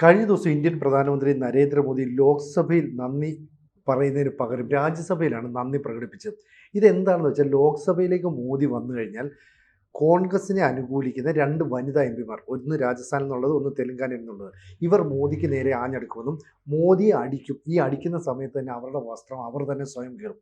കഴിഞ്ഞ ദിവസം ഇന്ത്യൻ പ്രധാനമന്ത്രി നരേന്ദ്രമോദി ലോക്സഭയിൽ നന്ദി പറയുന്നതിന് പകരം രാജ്യസഭയിലാണ് നന്ദി പ്രകടിപ്പിച്ചത്. ഇതെന്താണെന്ന് വെച്ചാൽ ലോക്സഭയിലേക്ക് മോദി വന്നു കഴിഞ്ഞാൽ കോൺഗ്രസിനെ അനുകൂലിക്കുന്ന രണ്ട് വനിതാ എം പിമാർ ഒന്ന് രാജസ്ഥാനിൽ നിന്നുള്ളത് ഒന്ന് തെലങ്കാനയിൽ നിന്നുള്ളത്. ഇവർ മോദിക്ക് നേരെ ആഞ്ഞെടുക്കുമെന്നും മോദിയെ അടിക്കും. ഈ അടിക്കുന്ന സമയത്ത് തന്നെ അവരുടെ വസ്ത്രം അവർ തന്നെ സ്വയം കയറും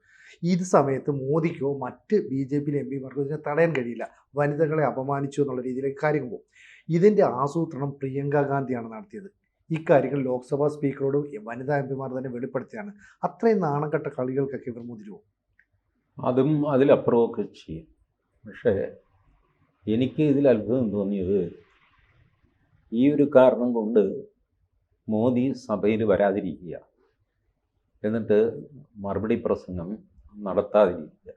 ഇത് സമയത്ത് മോദിക്കോ മറ്റ് ബി ജെ പിയിലെ എം പിമാർക്കോ ഇതിനെ തടയാൻ കഴിയില്ല. വനിതകളെ അപമാനിച്ചു എന്നുള്ള രീതിയിലേക്ക് കാര്യങ്ങൾ പോകും. ഇതിന്റെ ആസൂത്രണം പ്രിയങ്ക ഗാന്ധിയാണ് നടത്തിയത്. ഇക്കാര്യങ്ങൾ ലോക്സഭാ സ്പീക്കറോട് വനിതാ എം പിമാർ തന്നെ വെളിപ്പെടുത്തിയാണ് അത്രയും നാണംകെട്ട കളികൾക്കൊക്കെ ഇവർ മുതിരുവോ അതും അതിലപ്പുറമൊക്കെ ചെയ്യും. പക്ഷേ എനിക്ക് ഇതിൽ അത്ഭുതം തോന്നിയത് ഈ ഒരു കാരണം കൊണ്ട് മോദി സഭയിൽ വരാതിരിക്കുക. എന്നിട്ട് മറുപടി പ്രസംഗം നടത്താതിരിക്കുക.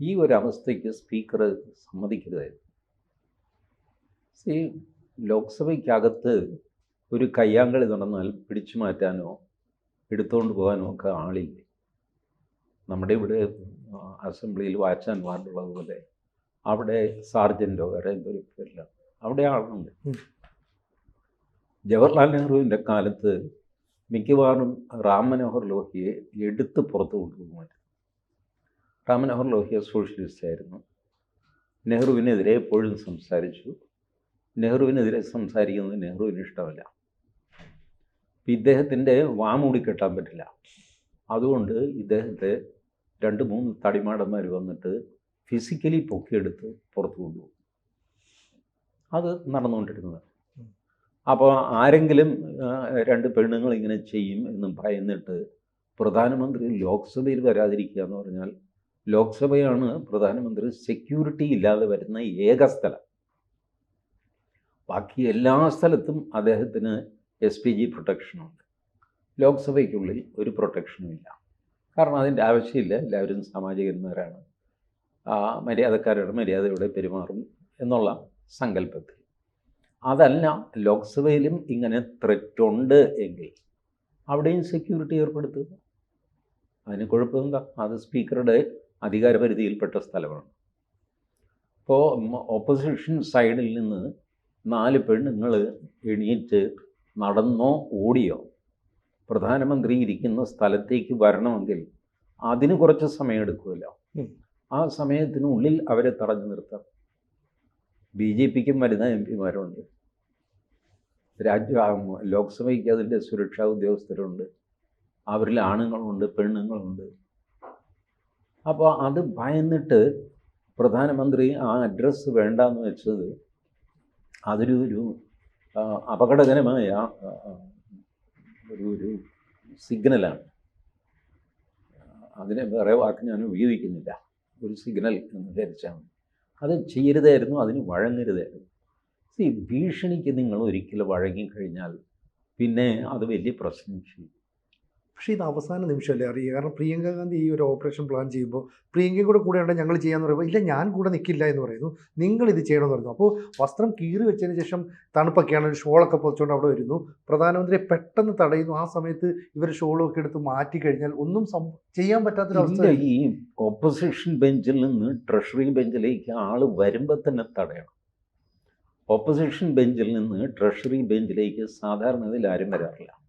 ഈ ഒരു അവസ്ഥയ്ക്ക് സ്പീക്കർ സമ്മതിക്കരുതായിരുന്നു. സി ലോക്സഭയ്ക്കകത്ത് ഒരു കയ്യാങ്കളി നടന്നാൽ പിടിച്ചു മാറ്റാനോ എടുത്തുകൊണ്ട് പോകാനോ ഒക്കെ ആളില്ലേ? നമ്മുടെ ഇവിടെ അസംബ്ലിയിൽ വാച്ചാൻ വാർഡുള്ളതുപോലെ അവിടെ സാർജന്റോ വേറെ എന്തോ പേരില്ല അവിടെ ആളുണ്ട്. ജവഹർലാൽ നെഹ്റുവിന്റെ കാലത്ത് മിക്കവാറും റാം മനോഹർ ലോഹിയെ എടുത്ത് പുറത്ത് കൊണ്ടുപോകുമായിരുന്നു റാം മനോഹർ ലോഹിയ സോഷ്യലിസ്റ്റ് ആയിരുന്നു. നെഹ്റുവിനെതിരെ എപ്പോഴും സംസാരിച്ചു. നെഹ്റുവിനെതിരെ സംസാരിക്കുന്നത് നെഹ്റുവിന് ഇഷ്ടമല്ല. ഇദ്ദേഹത്തിന്റെ വാമൂടി കെട്ടാൻ പറ്റില്ല. അതുകൊണ്ട് ഇദ്ദേഹത്തെ രണ്ട് മൂന്ന് തടിമാടന്മാർ വന്നിട്ട് ഫിസിക്കലി പൊക്കിയെടുത്ത് പുറത്തു കൊണ്ടുപോകും. അത് നടന്നുകൊണ്ടിരുന്നത്. അപ്പോൾ ആരെങ്കിലും രണ്ട് പെണ്ണുങ്ങൾ ഇങ്ങനെ ചെയ്യും എന്ന് ഭയന്നിട്ട് പ്രധാനമന്ത്രി ലോക്സഭയിൽ വരാതിരിക്കുക എന്ന് പറഞ്ഞാൽ ലോക്സഭയാണ് പ്രധാനമന്ത്രി സെക്യൂരിറ്റി ഇല്ലാതെ വരുന്ന ഏക സ്ഥലം. ബാക്കി എല്ലാ സ്ഥലത്തും അദ്ദേഹത്തിന് എസ് പി ജി പ്രൊട്ടക്ഷനുണ്ട് ലോക്സഭയ്ക്കുള്ളിൽ ഒരു പ്രൊട്ടക്ഷനും ഇല്ല. കാരണം അതിന്റെ ആവശ്യമില്ല. എല്ലാവരും സാമാജികന്മാരാണ്. മര്യാദക്കാരുടെ മര്യാദയോടെ പെരുമാറും എന്നുള്ള സങ്കല്പത്തിൽ. അതല്ല ലോക്സഭയിലും ഇങ്ങനെ ത്രെറ്റുണ്ട് എങ്കിൽ അവിടെയും സെക്യൂരിറ്റി ഏർപ്പെടുത്തുക. അതിന് കുഴപ്പമെന്താ അത് സ്പീക്കറുടെ അധികാരപരിധിയിൽപ്പെട്ട സ്ഥലമാണ്. അപ്പോൾ ഓപ്പോസിഷൻ സൈഡിൽ നിന്ന് നാല് പെണ്ണുങ്ങൾ എണീറ്റ് നടന്നോ ഓടിയോ പ്രധാനമന്ത്രി ഇരിക്കുന്ന സ്ഥലത്തേക്ക് വരണമെങ്കിൽ അതിന് കുറച്ച് സമയം എടുക്കുമല്ലോ. ആ സമയത്തിനുള്ളിൽ അവരെ തടഞ്ഞു നിർത്താം ബി ജെ പിക്കും വരുന്ന എം പിമാരുണ്ട്. രാജ്യ ലോക്സഭയ്ക്ക് അതിന്റെ സുരക്ഷാ ഉദ്യോഗസ്ഥരുണ്ട്. അവരിൽ ആണുങ്ങളുണ്ട് പെണ്ണുങ്ങളുണ്ട്. അപ്പോൾ അത് ഭയന്നിട്ട് പ്രധാനമന്ത്രി ആ അഡ്രസ്സ് വേണ്ടെന്ന് വെച്ചത് അതൊരു ഒരു അപകടകരമായ ഒരു ഒരു സിഗ്നലാണ്. അതിനെ വേറെ വാക്ക് ഞാൻ ഉപയോഗിക്കുന്നില്ല. ഒരു സിഗ്നൽ എന്ന് വിചാരിച്ചാൽ അത് ചെയ്യരുതായിരുന്നു അതിന് വഴങ്ങരുതായിരുന്നു. സി ഭീഷണിക്ക് നിങ്ങൾ ഒരിക്കലും വഴങ്ങിക്കഴിഞ്ഞാൽ പിന്നെ അത് വലിയ പ്രശ്നം ചെയ്യും. പക്ഷേ ഇത് അവസാന നിമിഷമല്ലേ? അറിയുക കാരണം പ്രിയങ്ക ഗാന്ധി ഈ ഒരു ഓപ്പറേഷൻ പ്ലാൻ ചെയ്യുമ്പോൾ പ്രിയങ്കയും കൂടെ കൂടെ ഉണ്ടെങ്കിൽ ഞങ്ങൾ ചെയ്യാമെന്ന് പറയുമ്പോൾ ഇല്ല ഞാൻ കൂടെ നിൽക്കില്ല എന്ന് പറയുന്നു. നിങ്ങൾ ഇത് ചെയ്യണമെന്ന് പറയുന്നു. അപ്പോൾ വസ്ത്രം കീറി വെച്ചതിന് ശേഷം തണുപ്പൊക്കെയാണ് ഒരു ഷോളൊക്കെ പൊതിച്ചുകൊണ്ട് അവിടെ വരുന്നു. പ്രധാനമന്ത്രിയെ പെട്ടെന്ന് തടയുന്നു. ആ സമയത്ത് ഇവർ ഷോളൊക്കെ എടുത്ത് മാറ്റി കഴിഞ്ഞാൽ ഒന്നും ചെയ്യാൻ പറ്റാത്തൊരവസ്ഥ ഈ ഓപ്പോസിഷൻ ബെഞ്ചിൽ നിന്ന് ട്രഷറി ബെഞ്ചിലേക്ക് ആൾ വരുമ്പോൾ തന്നെ തടയണം. ഓപ്പോസിഷൻ ബെഞ്ചിൽ നിന്ന് ട്രഷറി ബെഞ്ചിലേക്ക് സാധാരണ ആരും വരാറില്ല.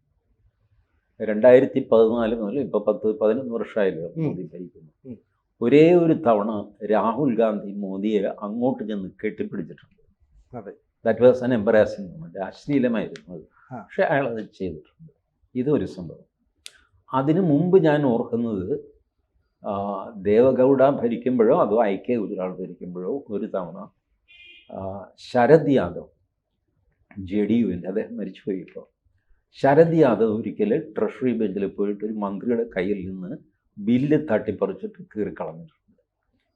രണ്ടായിരത്തി പതിനാല് മുതൽ ഇപ്പോൾ പത്ത് പതിനൊന്ന് വർഷമായല്ലോ. മോദി ഭരിക്കുന്നു. ഒരേ ഒരു തവണ രാഹുൽ ഗാന്ധി മോദിയെ അങ്ങോട്ട് ചെന്ന് കെട്ടിപ്പിടിച്ചിട്ടുണ്ട്. അതെ. That was an embarrassing moment അശ്ലീലമായിരുന്നു അത്. പക്ഷെ അയാൾ അത് ചെയ്തിട്ടുണ്ട്. ഇതൊരു സംഭവം. അതിനു മുമ്പ് ഞാൻ ഓർക്കുന്നത് ദേവഗൗഡ ഭരിക്കുമ്പോഴോ അതോ ഐ കെ ഗുജറാൾ ഭരിക്കുമ്പോഴോ ഒരു തവണ ശരദ് യാദവ് ജെ ഡി യുവിന്റെ അദ്ദേഹം മരിച്ചുപോയി ഇപ്പോൾ ശരദ് യാദവ് ഒരിക്കൽ ട്രഷറി ബെഞ്ചിൽ പോയിട്ട് ഒരു മന്ത്രിയുടെ കയ്യിൽ നിന്ന് ബില്ല് തട്ടിപ്പറിച്ചിട്ട് കീറിക്കളഞ്ഞിട്ടുണ്ട്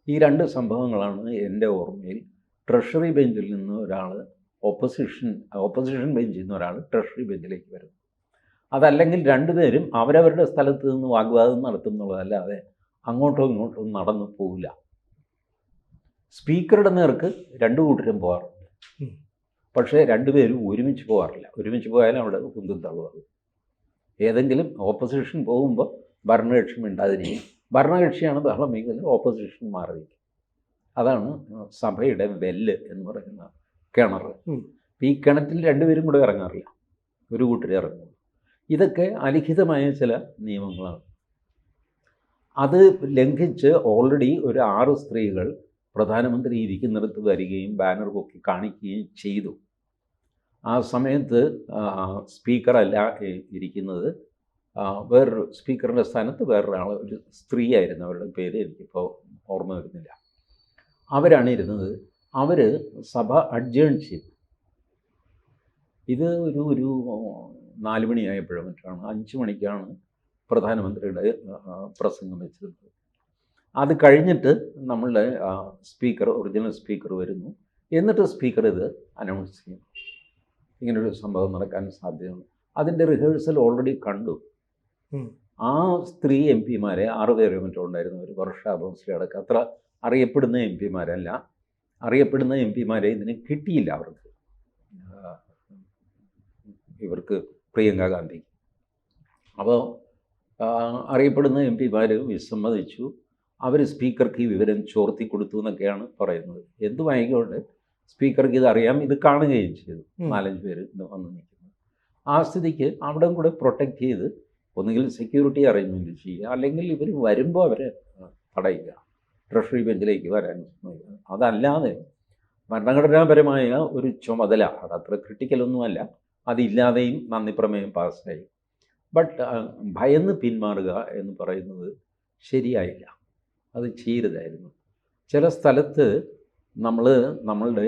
ഈ രണ്ട് സംഭവങ്ങളാണ് എന്റെ ഓർമ്മയിൽ ട്രഷറി ബെഞ്ചിൽ നിന്ന് ഒരാൾ ഓപ്പോസിഷൻ ഓപ്പോസിഷൻ ബെഞ്ചിൽ നിന്ന് ഒരാൾ ട്രഷറി ബെഞ്ചിലേക്ക് വരുന്നത് അതല്ലെങ്കിൽ രണ്ടുപേരും അവരവരുടെ സ്ഥലത്ത് നിന്ന് വാഗ്വാദം നടത്തുന്നുള്ളതല്ലാതെ അങ്ങോട്ടോ ഇങ്ങോട്ടോ നടന്നു പോവില്ല. സ്പീക്കറുടെ നേർക്ക് രണ്ടു കൂട്ടരും പോകാറുണ്ട്. പക്ഷേ രണ്ടുപേരും ഒരുമിച്ച് പോകാറില്ല. ഒരുമിച്ച് പോയാലും അവിടെ കുന്തും തള്ളുവാണ് ഏതെങ്കിലും ഓപ്പോസിഷൻ പോകുമ്പോൾ ഭരണകക്ഷി മിണ്ടാതിരിക്കും. ഭരണകക്ഷിയാണ് ബഹളം വെക്കുന്നത് ഓപ്പോസിഷൻ മാറിയിരിക്കും. അതാണ് സഭയുടെ വെല്ല് എന്ന് പറയുന്ന കിണർ. ഈ കിണറ്റിൽ രണ്ടുപേരും കൂടെ ഇറങ്ങാറില്ല. ഒരു കൂട്ടർ ഇറങ്ങും ഇതൊക്കെ അലിഖിതമായ ചില നിയമങ്ങളാണ്. അത് ലംഘിച്ച് ഓൾറെഡി ഒരു ആറ് സ്ത്രീകൾ പ്രധാനമന്ത്രി ഇരിക്കുന്നിടത്ത് വരികയും ബാനർ പൊക്കി കാണിക്കുകയും ചെയ്തു. ആ സമയത്ത് സ്പീക്കറല്ല ഇരിക്കുന്നത്. വേറൊരു സ്പീക്കറിന്റെ സ്ഥാനത്ത് വേറൊരാൾ ഒരു സ്ത്രീ ആയിരുന്നു അവരുടെ പേര് എനിക്കിപ്പോൾ ഓർമ്മ വരുന്നില്ല. അവരാണ് ഇരുന്നത്. അവർ സഭ അഡ്ജേൺ ചെയ്തു. ഇത് ഒരു ഒരു നാല് മണിയായപ്പോഴും മറ്റാണ് അഞ്ച് മണിക്കാണ് പ്രധാനമന്ത്രിയുടെ പ്രസംഗം വെച്ചിരുന്നത്. അത് കഴിഞ്ഞിട്ട് നമ്മളുടെ സ്പീക്കർ ഒറിജിനൽ സ്പീക്കർ വരുന്നു. എന്നിട്ട് സ്പീക്കർ ഇത് അനൗൺസ് ചെയ്യും ഇങ്ങനൊരു സംഭവം നടക്കാൻ സാധ്യതയുണ്ട്. അതിന്റെ റിഹേഴ്സൽ ഓൾറെഡി കണ്ടു. ആ സ്ത്രീ എം പിമാരെ ആറ് പേര് മറ്റോ ഉണ്ടായിരുന്നു ഒരു വർഷ ഭോസ്ലെ അടക്കം അത്ര അറിയപ്പെടുന്ന എം പിമാരല്ല. അറിയപ്പെടുന്ന എം പിമാരെ ഇതിന് കിട്ടിയില്ല അവർക്ക്. ഇവർക്ക് പ്രിയങ്ക ഗാന്ധി. അപ്പോൾ അറിയപ്പെടുന്ന എം പിമാർ വിസമ്മതിച്ചു. അവർ സ്പീക്കർക്ക് ഈ വിവരം ചോർത്തി കൊടുത്തു എന്നൊക്കെയാണ് പറയുന്നത്. എന്തുമായിക്കോട്ടെ സ്പീക്കർക്ക് ഇതറിയാം. അറിയാം ഇത് കാണുകയും ചെയ്തു. നാലഞ്ച് പേര് ഇന്ന് വന്ന് നിൽക്കുന്നു. ആ സ്ഥിതിക്ക് അവിടെ കൂടെ പ്രൊട്ടക്റ്റ് ചെയ്ത് ഒന്നുകിൽ സെക്യൂരിറ്റി അറേഞ്ച്മെന്റ് ചെയ്യുക അല്ലെങ്കിൽ ഇവർ വരുമ്പോൾ അവരെ തടയുക. ട്രഷറി ബെഞ്ചിലേക്ക് വരാൻ. അതല്ലാതെ ഭരണഘടനാപരമായ ഒരു ചുമതല അത് അത്ര ക്രിട്ടിക്കലൊന്നുമല്ല അതില്ലാതെയും നന്ദി പ്രമേയം പാസ്സായി ബട്ട് ഭയന്ന് പിന്മാറുക എന്ന് പറയുന്നത് ശരിയായില്ല. അത് ചെയ്യരുതായിരുന്നു. ചില സ്ഥലത്ത് നമ്മൾ നമ്മളുടെ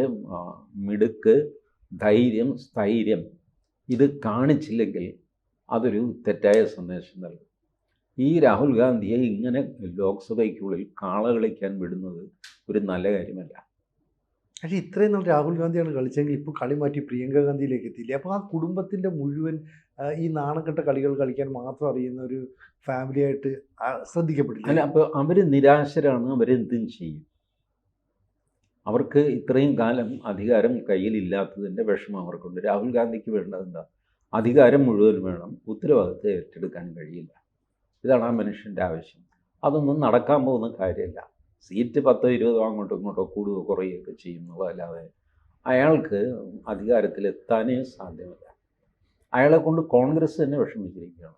മിടുക്ക് ധൈര്യം സ്ഥൈര്യം ഇത് കാണിച്ചില്ലെങ്കിൽ അതൊരു തെറ്റായ സന്ദേശം നൽകും. ഈ രാഹുൽ ഗാന്ധിയെ ഇങ്ങനെ ലോക്സഭയ്ക്കുള്ളിൽ കാള കളിക്കാൻ വിടുന്നത് ഒരു നല്ല കാര്യമല്ല. പക്ഷേ ഇത്രയും നാൾ രാഹുൽ ഗാന്ധിയാണ് കളിച്ചെങ്കിൽ ഇപ്പോൾ കളി മാറ്റി പ്രിയങ്ക ഗാന്ധിയിലേക്ക് എത്തിയില്ലേ? അപ്പോൾ ആ കുടുംബത്തിന്റെ മുഴുവൻ ഈ നാണക്കെട്ട കളികൾ കളിക്കാൻ മാത്രം അറിയുന്ന ഒരു ഫാമിലിയായിട്ട് ആ, ശ്രദ്ധിക്കപ്പെടില്ല അല്ല അപ്പോൾ അവർ നിരാശരാണ് അവരെന്തും ചെയ്യും. അവർക്ക് ഇത്രയും കാലം അധികാരം കയ്യിലില്ലാത്തതിന്റെ വിഷമം അവർക്കുണ്ട്. രാഹുൽ ഗാന്ധിക്ക് വേണ്ടത് എന്താ? അധികാരം മുഴുവൻ വേണം. ഉത്തരവാദിത്തം ഏറ്റെടുക്കാൻ കഴിയില്ല. ഇതാണ് ആ മനുഷ്യന്റെ ആവശ്യം. അതൊന്നും നടക്കാൻ പോകുന്ന കാര്യമല്ല. സീറ്റ് പത്തോ ഇരുപതോ അങ്ങോട്ടോ ഇങ്ങോട്ടോ കൂടുകയോ കുറയുകയൊക്കെ ചെയ്യുന്നതല്ലാതെ അയാൾക്ക് അധികാരത്തിലെത്താനേ സാധ്യമല്ല. അയാളെ കൊണ്ട് കോൺഗ്രസ് തന്നെ വിഷമിച്ചിരിക്കുകയാണ്.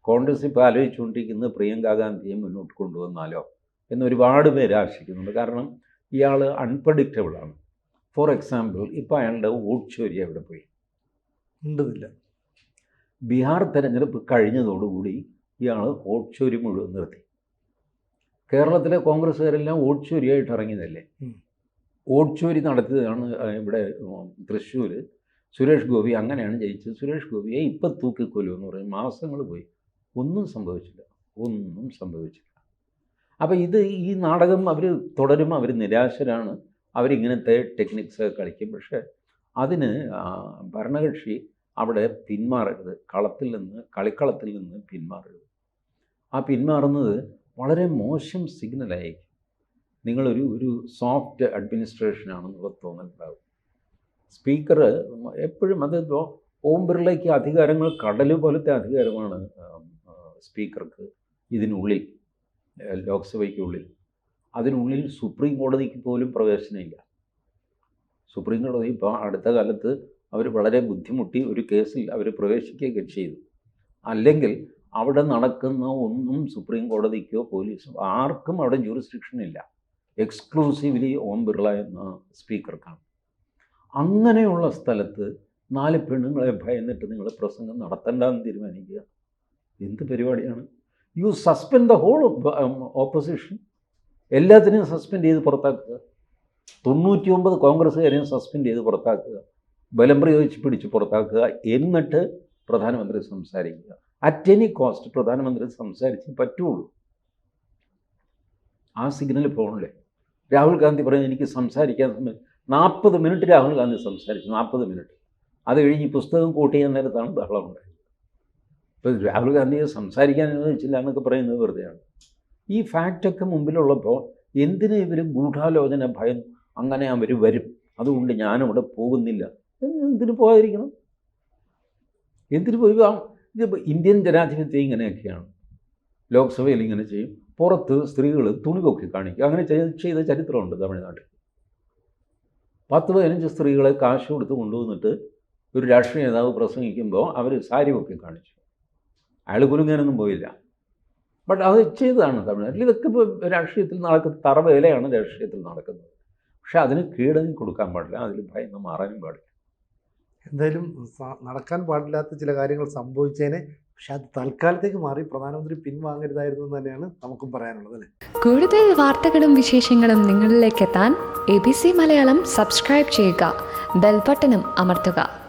കോൺഗ്രസ് ഇപ്പോൾ ആലോചിച്ചുകൊണ്ടിരിക്കുന്നത് പ്രിയങ്ക ഗാന്ധിയെ മുന്നോട്ട് കൊണ്ടുവന്നാലോ എന്ന് ഒരുപാട് പേര് ആശിക്കുന്നുണ്ട്. കാരണം ഇയാൾ അൺപ്രഡിക്റ്റബിളാണ് ഫോർ എക്സാമ്പിൾ ഇപ്പോൾ അയാളുടെ വോട്ട് ചോരി അവിടെ പോയി? ഉണ്ടതില്ല. ബീഹാർ തെരഞ്ഞെടുപ്പ് കഴിഞ്ഞതോടുകൂടി ഇയാൾ വോട്ട് ചോരി മുഴുവൻ നിർത്തി. കേരളത്തിലെ കോൺഗ്രസ്സുകാരെല്ലാം വോട്ട് ചോരിയായിട്ട് ഇറങ്ങിയതല്ലേ. വോട്ട് ചോരി നടത്തിയതാണ് ഇവിടെ തൃശ്ശൂർ സുരേഷ് ഗോപി അങ്ങനെയാണ് ജയിച്ചത്. സുരേഷ് ഗോപിയെ ഇപ്പം തൂക്കിക്കൊല്ലുമെന്ന് പറയും. മാസങ്ങൾ പോയി. ഒന്നും സംഭവിച്ചില്ല. ഒന്നും സംഭവിച്ചില്ല. അപ്പോൾ ഇത് ഈ നാടകം അവർ തുടരും അവർ നിരാശരാണ്. അവരിങ്ങനത്തെ ടെക്നിക്സ് കളിക്കും. പക്ഷേ അതിന് ഭരണകക്ഷി അവിടെ പിന്മാറരുത്. കളത്തിൽ നിന്ന് കളിക്കളത്തിൽ നിന്ന് പിന്മാറരുത്. ആ പിന്മാറുന്നത് വളരെ മോശം സിഗ്നലായി നിങ്ങളൊരു ഒരു സോഫ്റ്റ് അഡ്മിനിസ്ട്രേഷനാണെന്നുള്ള തോന്നലുണ്ടാകും സ്പീക്കർ എപ്പോഴും അത് ഓം ബിർളയ്ക്ക് അധികാരങ്ങൾ കടൽ പോലത്തെ അധികാരമാണ് സ്പീക്കർക്ക് ഇതിനുള്ളിൽ. ലോക്സഭയ്ക്കുള്ളിൽ. അതിനുള്ളിൽ സുപ്രീം കോടതിക്ക് പോലും പ്രവേശനമില്ല. സുപ്രീം കോടതി ഇപ്പോൾ അടുത്ത കാലത്ത് അവർ വളരെ ബുദ്ധിമുട്ടി ഒരു കേസിൽ അവർ പ്രവേശിക്കുകയൊക്കെ ചെയ്തു. അല്ലെങ്കിൽ അവിടെ നടക്കുന്ന ഒന്നും സുപ്രീം കോടതിക്കോ പോലീസോ ആർക്കും അവിടെ ജൂറിസ്ഡിക്ഷൻ ഇല്ല. എക്സ്ക്ലൂസീവ്ലി ഓം ബിർള എന്ന സ്പീക്കർക്കാണ്. അങ്ങനെയുള്ള സ്ഥലത്ത് നാല് പെണ്ണുങ്ങളെ ഭയന്നിട്ട് നിങ്ങൾ പ്രസംഗം നടത്തണ്ടെന്ന് തീരുമാനിക്കുക. എന്ത് പരിപാടിയാണ്? You suspend the whole opposition എല്ലാത്തിനെയും സസ്പെൻഡ് ചെയ്ത് പുറത്താക്കുക. തൊണ്ണൂറ്റി ഒമ്പത് കോൺഗ്രസ്സുകാരെയും സസ്പെൻഡ് ചെയ്ത് പുറത്താക്കുക. ബലം പ്രയോഗിച്ച് പിടിച്ച് പുറത്താക്കുക എന്നിട്ട് പ്രധാനമന്ത്രി സംസാരിക്കുക. അറ്റ് എനി കോസ്റ്റ് പ്രധാനമന്ത്രി സംസാരിച്ച് പറ്റുള്ളൂ. ആ സിഗ്നൽ പോകണല്ലേ രാഹുൽ ഗാന്ധി പറയുന്നത് എനിക്ക് സംസാരിക്കാൻ നാൽപ്പത് മിനിറ്റ് രാഹുൽ ഗാന്ധി സംസാരിച്ചു നാൽപ്പത് മിനിറ്റ്. അത് കഴിഞ്ഞ് പുസ്തകം കൂട്ടി ചെയ്യുന്ന നേരത്താണ് ബഹളം ഉണ്ടായത്. ഇപ്പോൾ രാഹുൽ ഗാന്ധിയെ സംസാരിക്കാൻ അനുവദിച്ചില്ല എന്നൊക്കെ പറയുന്നത് വെറുതെയാണ്. ഈ ഫാക്റ്റൊക്കെ മുമ്പിലുള്ളപ്പോൾ എന്തിനാ ഇവർ ഗൂഢാലോചന ഭയം അങ്ങനെ അവർ വരും? അതുകൊണ്ട് ഞാനവിടെ പോകുന്നില്ല. എന്തിന് പോകാതിരിക്കണം? എന്തിനു പോയി? ഇന്ത്യൻ ജനാധിപത്യം ഇങ്ങനെയൊക്കെയാണ്. ലോക്സഭയിൽ ഇങ്ങനെ ചെയ്യും. പുറത്ത് സ്ത്രീകൾ തുണി പൊക്കി കാണിക്കും. അങ്ങനെ ചെയ്ത് ചെയ്ത ചരിത്രമുണ്ട് തമിഴ്നാട്ടിൽ. പത്ത് പതിനഞ്ച് സ്ത്രീകളെ കാശ് കൊടുത്ത് കൊണ്ടുവന്നിട്ട് ഒരു രാഷ്ട്രീയ നേതാവ് പ്രസംഗിക്കുമ്പോൾ അവർ സാരി ഒക്കെ കാണിച്ചു. അയാൾ കുലുങ്ങാനൊന്നും പോയില്ല. ബട്ട് അത് ചെയ്തതാണ് തമിഴ്നാട്ടിൽ. ഇതൊക്കെ ഇപ്പോൾ രാഷ്ട്രീയത്തിൽ നടക്കുന്ന തറവേലയാണ് രാഷ്ട്രീയത്തിൽ നടക്കുന്നത്. പക്ഷെ അതിന് കീഴടങ്ങി കൊടുക്കാൻ പാടില്ല. അതിൽ ഭയന്ന് മാറാനും പാടില്ല. എന്തായാലും നടക്കാൻ പാടില്ലാത്ത ചില കാര്യങ്ങൾ സംഭവിച്ചതിനെ പക്ഷെ അത് തൽക്കാലത്തേക്ക് മാറി പ്രധാനമന്ത്രി പിൻവാങ്ങരുതായിരുന്നു എന്ന് തന്നെയാണ് നമുക്കും പറയാനുള്ളത് അല്ലേ? കൂടുതൽ വാർത്തകളും വിശേഷങ്ങളും നിങ്ങളിലേക്ക് എത്താൻ A B C Malayalam subscribe ചെയ്യുക. ബെൽബട്ടനും അമർത്തുക.